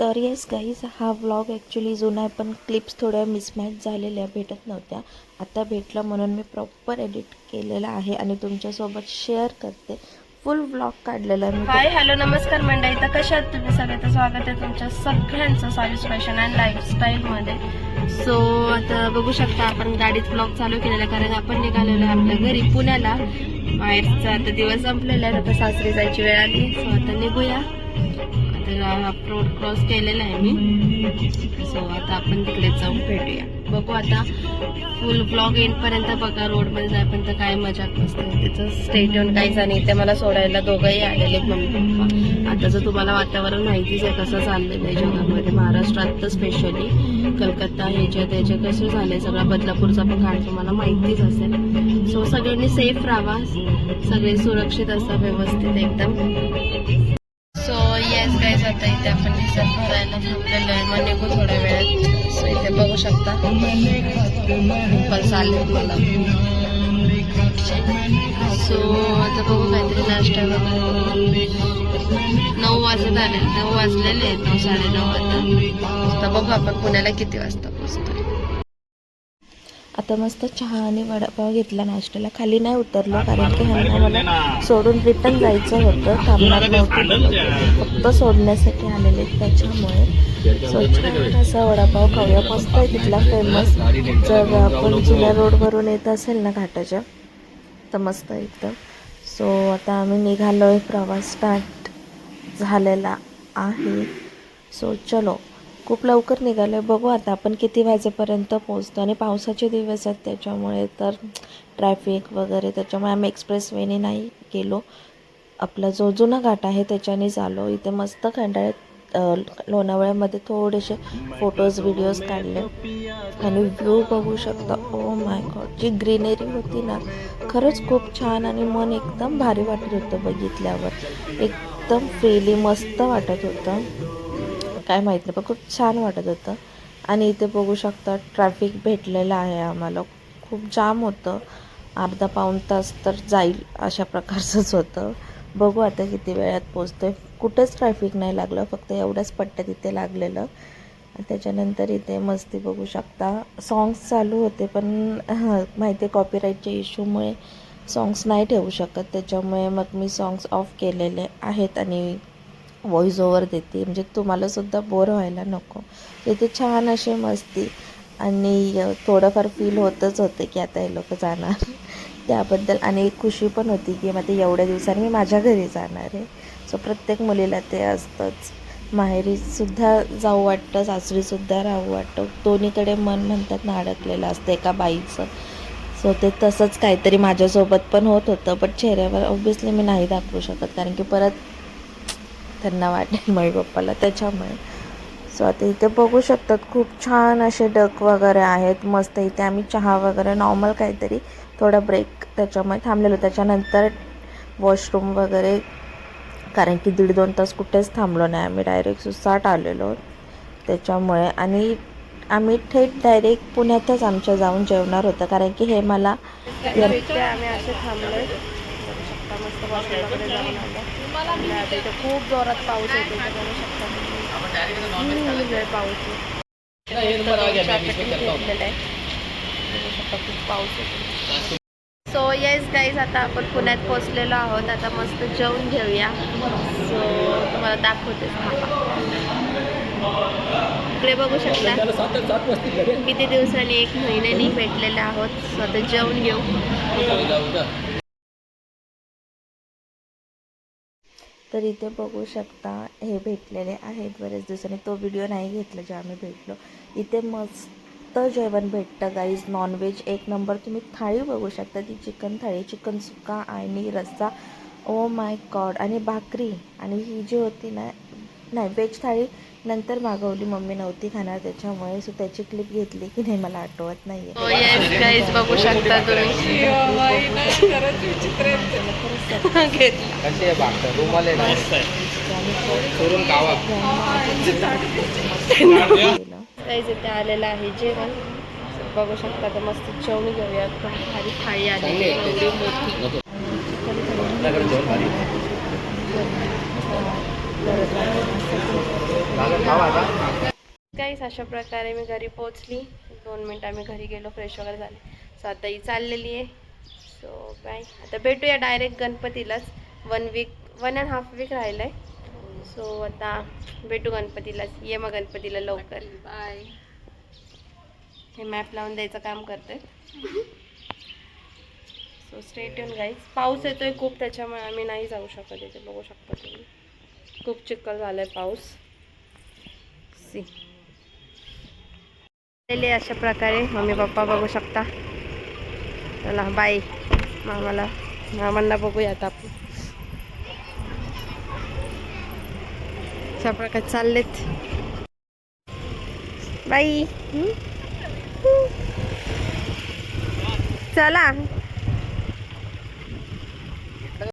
तर yes guys हा vlog actually जुना आहे पण क्लिप्स थोड्या मिसमॅच झालेल्या भेटत नव्हत्या. आता भेटला म्हणून मी प्रॉपर एडिट केलेला आहे आणि तुमच्यासोबत शेअर करते. फुल व्लॉग काढलेला आहे मी. हाय हॅलो नमस्कार मंडळी. तर कशा आहेत तुम्ही? सगळ्याचं स्वागत आहे तुमच्या सगळ्यांचं सावीस फॅशन अँड लाईफस्टाईलमध्ये सो आता बघू शकता आपण गाडीत ब्लॉग चालू केलेला आहे, कारण आपण निघालेलो आहे आपल्या घरी पुण्याला. बाहेरचा आता दिवस संपलेला आहे आता सासरी जायची वेळ आली. सो आता निघूया. आता रोड क्रॉस केलेला आहे मी. सो आता आपण तिकडे जाऊन भेटूया. बघू आता फुल ब्लॉग एंड पर्यंत बघा रोडमध्ये जायपर्यंत काय मजा असते तिथं स्टेट येऊन काहीच आणि ते मला सोडायला दोघंही आलेले मम्मी पप्पा. आताचं तुम्हाला वातावरण माहितीच आहे कसं चाललेलं आहे जगामध्ये महाराष्ट्रात तर स्पेशली कलकत्ता ह्याच्या त्याच्या कसं झालंय सगळा बदलापूरचा पण काळ तुम्हाला माहितीच असेल. सो सगळ्यांनी सेफ राहा सगळे सुरक्षित असा व्यवस्थित एकदम. करायचं आता इथे? आपण दिसत भरायला थांबलेलो आहे. मग निघू थोड्या वेळात. सो इथे बघू शकता. पण चालेल मला सो आता बघू काहीतरी नाश्ता वगैरे नऊ वाजत आले. नऊ वाजलेले आहेत. नऊ साडे नऊ आता बघू आपण पुण्याला किती वाजता पोहोचतो आता मस्त चहा आणि वडापाव घेतला नाश्त्याला. खाली नाही उतरलो कारण की ह्यांना मला सोडून रिटर्न जायचं होतं. थांबणार नव्हतं. फक्त सोडण्यासाठी आलेले त्याच्यामुळे. सो छान असा वडापाव खाऊया. मस्त आहे तिथला फेमस जर आपण जुन्या रोडवरून येत असेल ना घाटाच्या तर मस्त एकदम सो आता आम्ही निघालो आहे प्रवास स्टार्ट झालेला आहे. सो चलो. खूप लवकर निघालो आहे बघू आता आपण किती वाजेपर्यंत पोहोचतो आणि पावसाचे दिवस आहेत त्याच्यामुळे तर ट्रॅफिक वगैरे त्याच्यामुळे आम्ही एक्सप्रेस वेने नाही गेलो. आपला जो जुना घाट आहे त्याच्यानेच आलो इथे मस्त खंडाळ्यात लोणावळ्यामध्ये थोडेसे फोटोज व्हिडिओज काढले. आणि व्ह्यू बघू शकता. Oh my God G greenery होती ना खरंच खूप छान आणि मन एकदम भारी वाटत होतं बघितल्यावर. एकदम फ्रीली मस्त वाटत होतं. काय माहीत नाही पण खूप छान वाटत होतं. आणि इथे बघू शकता ट्रॅफिक भेटलेलं आहे आम्हाला. खूप जाम होतं. अर्धा पाऊण तास तर जाईल अशा प्रकारचंच होतं. बघू आता किती वेळात पोहोचतो आहे कुठंच ट्रॅफिक नाही लागलं फक्त एवढ्याच पट्ट्या तिथे लागलेलं. आणि त्याच्यानंतर इथे मस्ती बघू शकता. सॉंग्स चालू होते पण हां माहिती आहे कॉपीराईटच्या इश्यूमुळे सॉंग्स नाही ठेवू शकत. त्याच्यामुळे मग मी सॉंग्स ऑफ केलेले आहेत आणि व्हॉइस ओव्हर देते. म्हणजे तुम्हालासुद्धा बोर व्हायला नको. इथे छान अशी मस्ती आणि थोडंफार फील होतच होते की आता हे लोक जाणार. त्याबद्दल आणि एक खुशी पण होती की मग ते एवढ्या दिवसांनी मी माझ्या घरी जाणार आहे. सो प्रत्येक मुलीला ते असतंच. माहेरीसुद्धा जाऊ वाटतं सासरीसुद्धा राहू वाटतं. दोन्हीकडे मन म्हणतात ना अडकलेलं असतं एका बाईचं. सो ते तसंच काहीतरी माझ्यासोबत पण होत होतं. बट चेहऱ्यावर ऑब्विसली मी नाही दाखवू शकत. कारण की परत त्यांना वाटेल मम्मी पप्पाला त्याच्यामुळे. सो आता इथे बघू शकतात खूप छान असे डक वगैरे आहेत मस्त इथे आम्ही चहा वगैरे नॉर्मल काहीतरी थोडा ब्रेक त्याच्यामुळे थांबलेलो. त्याच्यानंतर वॉशरूम वगैरे कारण की दीड दोन तास कुठेच थांबलो नाही आम्ही डायरेक्ट सुसाट आलेलो. त्याच्यामुळे आणि आम्ही थेट डायरेक्ट पुण्यातच आमच्या जाऊन जेवणार होतं कारण की हे मला आम्ही असे थांबलो आणि आता इथे खूप जोरात पाऊस येतो इथे बघू शकता. पाऊस आहे. मस्त दोन चार चटणी घेतलेलं आहे. बघू शकता खूप पाऊस येतो सो येस गाईज आता आपण पुण्यात पोहोचलेलो आहोत. आता मस्त जेवून घेऊया. सो तुम्हाला दाखवतेच थांबा इकडे बघू शकता. किती दिवसांनी एक महिन्यानी भेटलेले आहोत. सो आता जेवून घेऊ. तर इथे बघू शकता हे भेटलेले आहेत बरेच दिवसांनी. तो व्हिडिओ नाही घेतला जेव्हा आम्ही भेटलो. इथे मस्त जेवण भेटतं गाईज नॉनव्हेज एक नंबर तुम्ही थाळी बघू शकता. ती चिकन थाळी चिकन सुका आणि रस्सा. ओ माय गॉड आणि भाकरी. आणि ही जी होती ना नाही व्हेज थाळी नंतर मागवली मम्मी नव्हती खाणार त्याच्यामुळे सो त्याची क्लिप घेतली की नाही मला आठवत नाही हो बघू. शकता तुम्ही. आलेलं आहे जेवण. बघू शकता तर मस्त जेवण घेऊया. भारी थाळी आली एवढी मोठी आपल्याकडे जेवण भारी परत झालं खावा आता काहीच अशा प्रकारे मी घरी पोचली दोन मिनिटं आम्ही घरी गेलो फ्रेश वगैरे झाले. सो आता ही चाललेली आहे. सो बाय आता भेटूया direct गणपतीलाच. One week one and half week राहिलं आहे सो आता भेटू गणपतीलाच. ये मग गणपतीला लवकर. बाय हे मॅप लावून द्यायचं काम करते सो स्टेट येऊन गाईज पाऊस येतोय खूप त्याच्यामुळे आम्ही नाही जाऊ शकत इथे. बघू शकता तुम्ही. खूप चिखल झालाय पाऊस. सी. अशा प्रकारे. मम्मी पप्पा बघू शकता. चला बाय. मामाला मामांना बघूया आता आपण. अशा प्रकारे चाललेत. बाई. चला.